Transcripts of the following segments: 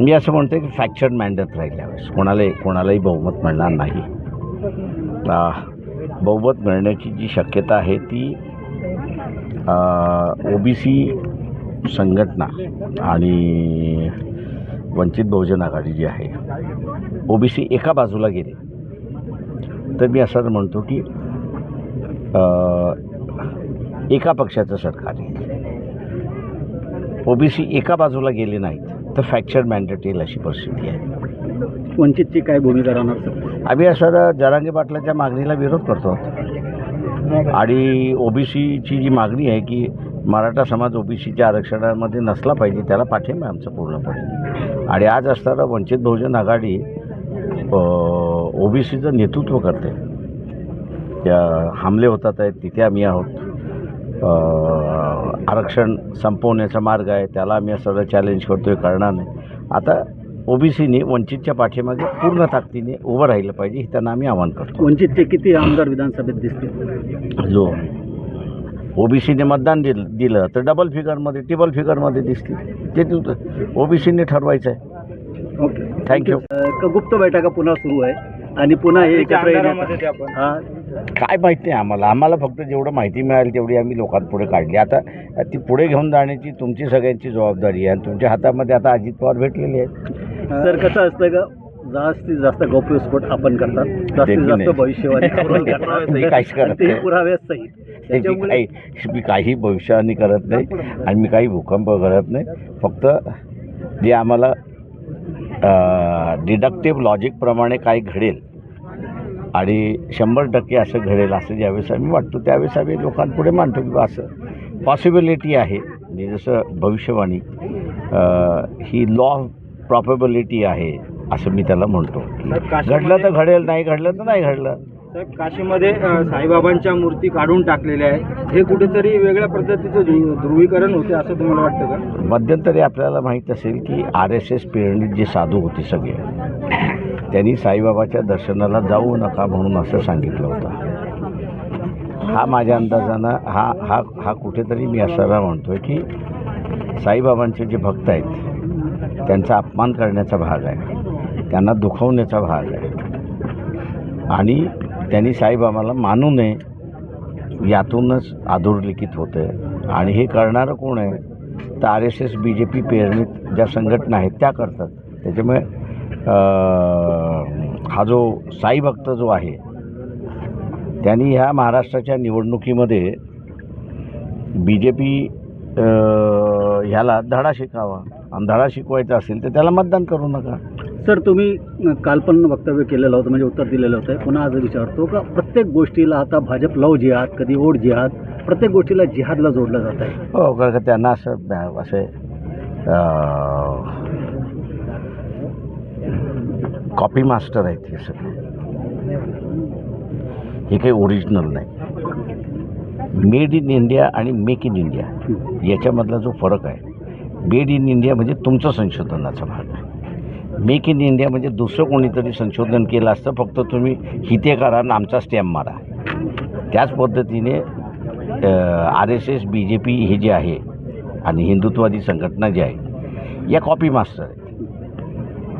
मी असं म्हणतो की फ्रॅक्चर्ड मॅन्डेट राहिल्यावेळेस. कोणालाही कोणालाही बहुमत मिळणार नाही. बहुमत मिळण्याची जी शक्यता आहे ती ओ बी सी संघटना आणि वंचित बहुजन आघाडी जी आहे ओ बी सी एका बाजूला गेले. तर मी असं म्हणतो की एका पक्षाचं सरकार येईल सी एका बाजूला गेले नाही तर फ्रॅक्चर मॅन्डेट येईल अशी परिस्थिती आहे. वंचितची काय भूमिका राहणार सर? आम्ही सर जरांगे पाटलाच्या मागणीला विरोध करतो. आणि ओबीसीची जी मागणी आहे की मराठा समाज ओबीसीच्या आरक्षणामध्ये नसला पाहिजे त्याला पाठिंबा आहे आमचा पूर्णपणे. आणि आज असताना वंचित बहुजन आघाडी ओबीसीचं नेतृत्व करते. त्या हमले होतात आहेत तिथे आम्ही आहोत. आरक्षण संपवण्याचा मार्ग आहे त्याला आम्ही सगळं चॅलेंज करतो आहे करणार नाही. आता ओबीसीने वंचितच्या पाठीमागे पूर्ण ताकदीने उभं राहिलं पाहिजे हे त्यांना आम्ही आवाहन करतो. वंचितचे किती आमदार विधानसभेत दिसतील? जो ओबीसीने मतदान दिलं दिलं तर डबल फिगरमध्ये ट्रिपल फिगरमध्ये दिसतील. ते ओबीसीने ठरवायचं आहे. ओके. थँक्यू गुप्त बैठका पुन्हा सुरू आहे. आणि पुन्हा हे एकत्र हा, काय माहीत नाही आम्हाला. आम्हाला फक्त जेवढं माहिती मिळाली तेवढी आम्ही लोकांपुढे काढली. आता ती पुढे घेऊन जाण्याची तुमची सगळ्यांची जबाबदारी आहे आणि तुमच्या हातामध्ये आता अजित पवार भेटलेले आहेत. सर कसं असतं का? जास्तीत जास्त गौप्यस्फोट आपण करतात. जास्तीत जास्त. भविष्यवाणी आपण करतात. मी काहीच करत आणि ते नाही. पुरावे सहित मी त्याच्यामुळे काही मी काही भविष्यवाणी करत नाही आणि मी काही भूकंप करत नाही. फक्त जे आम्हाला डिडक्टिव्ह लॉजिकप्रमाणे काय घडेल आणि शंभर टक्के असं घडेल असं ज्यावेळेस आम्ही वाटतो त्यावेळेस आम्ही लोकांपुढे मांडतो की बा असं पॉसिबिलिटी आहे. म्हणजे जसं भविष्यवाणी ही लॉ ऑफ प्रॉपेबिलिटी आहे असं मी त्याला म्हणतो. घडलं तर घडेल नाही घडलं तर नाही घडलं. काशीमध्ये साईबाबांच्या मूर्ती काढून टाकलेल्या आहेत. हे कुठेतरी वेगळ्या पद्धतीचं ध्रु- ध्रुवीकरण होते असं तुम्हाला वाटतं का? मध्यंतरी आपल्याला माहीत असेल की आर एस एस पिरणी जे साधू होते सगळे त्यांनी साईबाबाच्या दर्शनाला जाऊ नका म्हणून असं सांगितलं होतं. हा माझ्या अंदाजानं हा हा हा कुठेतरी मी असायला म्हणतो आहे की साईबाबांचे जे भक्त आहेत त्यांचा अपमान करण्याचा भाग आहे. त्यांना दुखवण्याचा भाग आहे. आणि त्यांनी साईबाबाला मानू नये यातूनच अधोरेखित होतं. आणि हे करणारं कोण आहे? तर R S S B J P पेरणीत ज्या संघटना आहेत त्या करतात. त्याच्यामुळे हा जो साई भक्त जो आहे त्यांनी ह्या महाराष्ट्राच्या निवडणुकीमध्ये बी जे पी ह्याला धडा शिकावा. आणि धडा शिकवायचा असेल तर त्याला मतदान करू नका. सर तुम्ही काल पण वक्तव्य केलेलं होतं म्हणजे उत्तर दिलेलं होतं. पुन्हा आज विचारतो का प्रत्येक गोष्टीला आता भाजप लव जिहाद कधी ओढ जिहाद प्रत्येक गोष्टीला जिहादला जोडलं जात आहे. हो कारण का त्यांना असं असे कॉपी मास्टर आहेत हे सगळे. हे काही ओरिजिनल नाही. मेड इन इंडिया आणि मेक इन इंडिया याच्यामधला जो फरक आहे मेड इन इंडिया म्हणजे तुमचं संशोधनाचा भाग आहे. मेक इन इंडिया म्हणजे दुसरं कोणीतरी संशोधन केलं असतं फक्त तुम्ही हिते करा आणि आमचा स्टॅम्प मारा. त्याच पद्धतीने R S S B J P हे जे आहे आणि हिंदुत्ववादी संघटना जी आहे या कॉपी मास्टर आहे.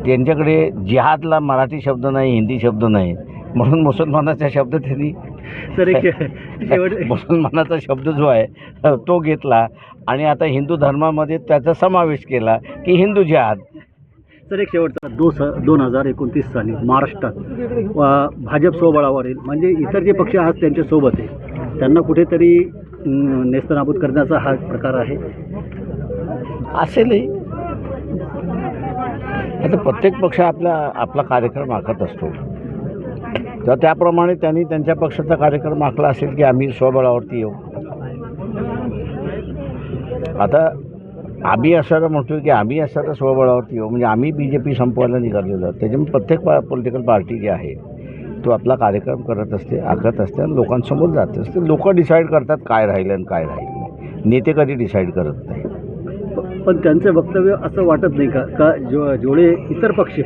त्यांच्याकडे जिहादला मराठी शब्द नाही हिंदी शब्द नाही. म्हणून मुसलमानाचा शब्द त्यांनी सर एक शेवट मुसलमानाचा शब्द जो आहे तो घेतला. आणि आता हिंदू धर्मामध्ये त्याचा समावेश केला की हिंदू जिहाद. सर एक शेवटचा दो स दोन हजार एकोणतीस साली महाराष्ट्रात भाजप स्वबळावर येईल म्हणजे इतर जे पक्ष आज त्यांच्यासोबत आहे त्यांना कुठेतरी नेस्तनाबूत करण्याचा हा प्रकार आहे. असेलही. आता प्रत्येक पक्ष आपला आपला कार्यक्रम आखत असतो. तर त्याप्रमाणे त्यांनी त्यांच्या पक्षाचा कार्यक्रम आखला असेल की आम्ही स्वबळावरती येऊ. आता आम्ही असं म्हणतो की आम्ही असं स्वबळावरती येऊ. म्हणजे आम्ही बी जे पी संपवायला निघालेलो. त्याच्यामुळे प्रत्येक पा पॉलिटिकल पार्टी जी आहे तो आपला कार्यक्रम करत असते आखत असते आणि लोकांसमोर जात असते. लोक डिसाईड करतात काय राहिलं आणि काय राहिलं नाही. नेते कधी डिसाईड करत नाही पण त्यांचं वक्तव्य असं वाटत नाही का? का जो जेवढे इतर पक्ष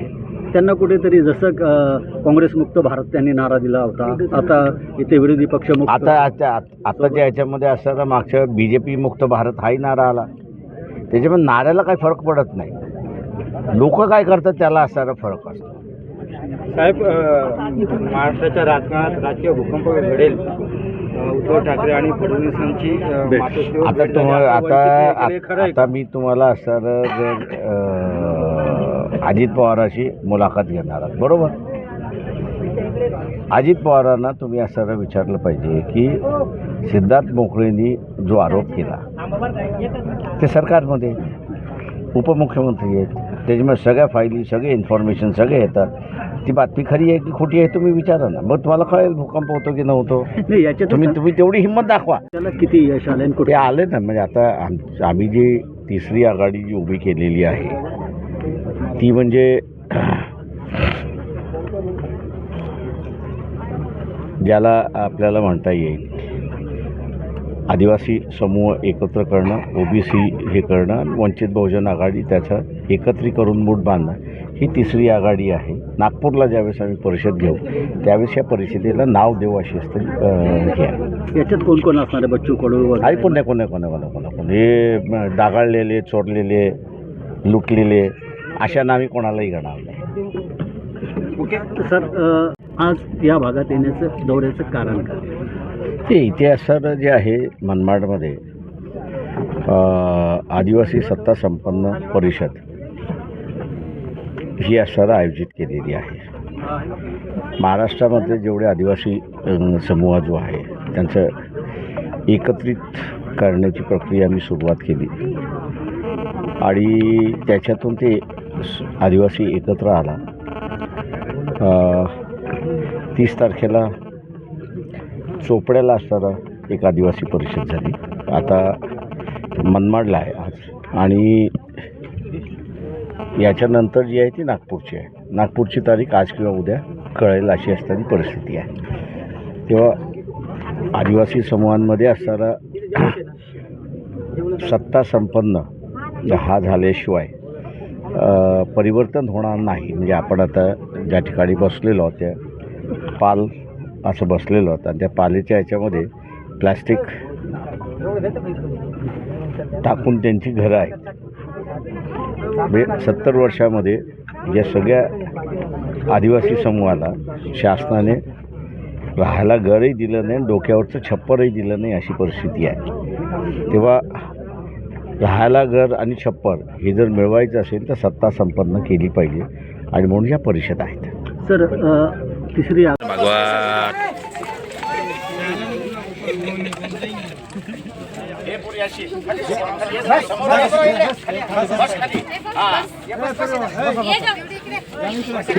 त्यांना कुठेतरी जसं काँग्रेसमुक्त भारत त्यांनी नारा दिला होता आता इथे विरोधी पक्ष मुक्त आता आता आताच्या याच्यामध्ये असताना मागच्या बी जे पी मुक्त भारत हाही नारा आला. त्याच्यामुळे नाऱ्याला काही फरक पडत नाही. लोक काय करतात त्याला असणारा फरक असतो. साहेब महाराष्ट्राच्या राजकारणात राजकीय भूकंप घडेल. उद्धव ठाकरे आणि फडणवीसांची आता तुम्हाला आता आता? मी तुम्हाला असणारं जर अं, अजित पवाराशी मुलाखत घेणार आहात बरोबर अजित पवारांना तुम्ही असं विचारलं पाहिजे की सिद्धार्थ मोकळेंनी जो आरोप केला ते सरकारमध्ये उपमुख्यमंत्री आहेत त्याच्यामुळे सगळ्या फायली सगळे इन्फॉर्मेशन सगळे येतात ती बातमी खरी आहे की खोटी आहे तुम्ही विचारा ना. मग तुम्हाला कळेल भूकंप होतो की नव्हतो. नाही तुम्ही तुम्ही तेवढी हिंमत दाखवा. त्याला किती यश आलं आणि ते कुठे आले ना म्हणजे आता आम आम्ही जी तिसरी आघाडी जी उभी केलेली आहे ती म्हणजे ज्याला आपल्याला म्हणता येईल आदिवासी समूह एकत्र करणं ओबीसी हे करणं आणि वंचित बहुजन आघाडी त्याचं एकत्रीकरण मूठ बांधणं ही तिसरी आघाडी आहे. नागपूरला ज्यावेळेस आम्ही परिषद घेऊ त्यावेळेस या परिषदेला नाव देऊ अशी असतं हे आहे. याच्यात कोण कोण असणार आहे? बच्चू कडू वगैरे? आहे कोण्या कोण्या कोण्या कोण्या कोण्या कोण हे डागाळलेले चोरलेले लुटलेले अशा नावी कोणालाही घेणार नाही. सर आज या भागात येण्याचं दौऱ्याचं कारण काय? ते इतिहासानं जे आहे मनमाडमध्ये आदिवासी सत्ता संपन्न परिषद ही असताना आयोजित केलेली आहे. महाराष्ट्रामध्ये जेवढे आदिवासी समूह जो आहे त्यांचं एकत्रित करण्याची प्रक्रिया मी सुरुवात केली. आणि त्याच्यातून ते आदिवासी एकत्र आला. तीस तारखेला चोपड्याला असताना एक आदिवासी परिषद झाली. आता मनमाडला आहे आज. आणि याच्यानंतर जी आहे ती नागपूरची आहे. नागपूरची तारीख आज किंवा उद्या कळेल अशी असणारी परिस्थिती आहे. तेव्हा आदिवासी समूहांमध्ये असणारा सत्ता संपन्न हा झाल्याशिवाय परिवर्तन होणार नाही. म्हणजे आपण आता ज्या ठिकाणी बसलेलो त्या पाल असं बसलेलो आहोत आणि त्या पालेच्या ह्याच्यामध्ये प्लॅस्टिक टाकून त्यांची घरं आहेत. म्हणजे सत्तर वर्षामध्ये या सगळ्या आदिवासी समूहाला शासनाने राहायला घरही दिलं नाही डोक्यावरचं छप्परही दिलं नाही अशी परिस्थिती आहे. तेव्हा राहायला घर आणि छप्पर हे जर मिळवायचं असेल तर सत्ता संपन्न केली पाहिजे. आणि म्हणून या परिषद आहेत. सर तिसरी जाऊ.